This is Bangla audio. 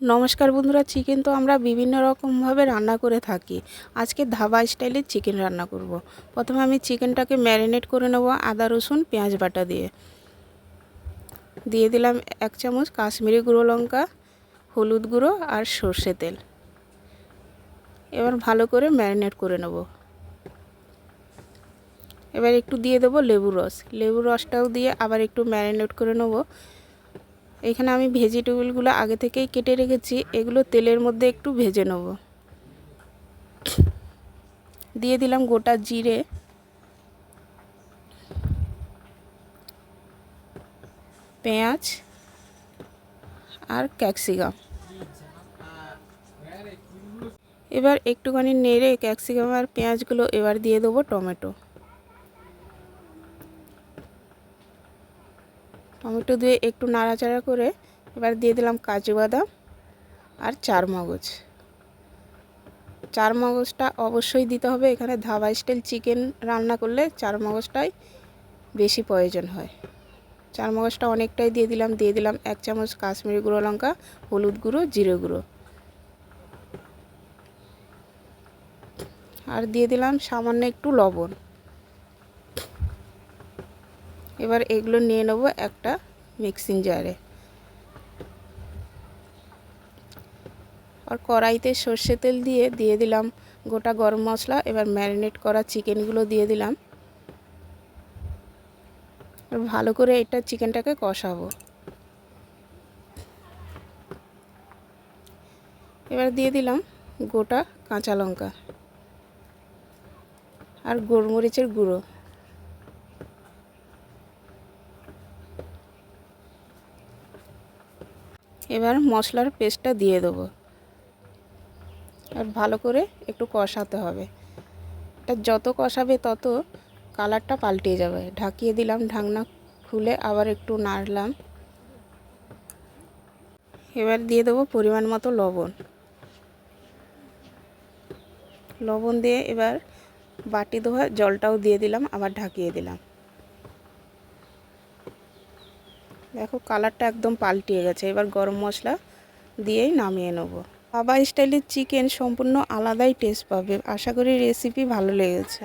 নমস্কার বন্ধুরা চিকেন তো আমরা বিভিন্ন রকমভাবে রান্না করে থাকি। আজকে ধাবা স্টাইলে চিকেন রান্না করব। প্রথমে আমি চিকেনটাকে ম্যারিনেট করে নেব আদা, রসুন, পেঁয়াজ বাটা দিয়ে। দিয়ে দিলাম এক চামচ কাশ্মীরি গুঁড়ো লঙ্কা, হলুদ গুঁড়ো আর সর্ষে তেল। এবার ভালো করে ম্যারিনেট করে নেব। এবার একটু দিয়ে দেবো লেবু রস। লেবু রসটাও দিয়ে আবার একটু ম্যারিনেট করে নেব। এখানে আমি ভেজিটেবলগুলো আগে থেকেই কেটে রেখেছি। এগুলো তেলের মধ্যে একটু ভেজে নেব। দিয়ে দিলাম গোটা জিরে। পেঁয়াজ আর ক্যাপসিকাম। এবার একটুখানি নেড়ে ক্যাপসিকাম আর পেঁয়াজগুলো এবার দিয়ে দেবো টমেটো। টমেটো দিয়ে একটু নাড়াচাড়া করে এবার দিয়ে দিলাম কাজু বাদাম আর চার মগজ চার মগজটা অবশ্যই দিতে হবে, এখানে ধাবা স্টাইল চিকেন রান্না করলে চার মগজটাই বেশি প্রয়োজন হয়। চার মগজটা অনেকটাই দিয়ে দিলাম দিয়ে দিলাম এক চামচ কাশ্মীরি গুঁড়ো লঙ্কা, হলুদ গুঁড়ো, জিরে গুঁড়ো। আর দিয়ে দিলাম সামান্য একটু লবণ। এবার এগুলো নিয়ে নেব একটা মিক্সিং জারে। আর কড়াইতে সর্ষে তেল দিয়ে দিয়ে দিলাম গোটা গরম মশলা, এবার ম্যারিনেট করা চিকেনগুলো দিয়ে দিলাম। ভালো করে এটা চিকেনটাকে কষাবো। এবার দিয়ে দিলাম গোটা কাঁচা লঙ্কা আর গোলমরিচের গুঁড়ো। এবার মশলার পেস্টটা দিয়ে দেবো। আর ভালো করে একটু কষাতে হবে। এটা যত কষাবে তত কালারটা পাল্টে যাবে। ঢাকিয়ে দিলাম ঢাকনা খুলে আবার একটু নাড়লাম। এবার দিয়ে দেবো পরিমাণ মতো লবণ। লবণ দিয়ে এবার বাটি ধোয়া জলটাও দিয়ে দিলাম, আবার ঢাকিয়ে দিলাম। কালারটা একদম পাল্টিয়ে গেছে। এবার গরম মশলা দিয়েই নামিয়ে নেব। বাবা স্টাইলের চিকেন সম্পূর্ণ আলাদাই টেস্ট পাবে। আশা করি রেসিপি ভালো লেগেছে।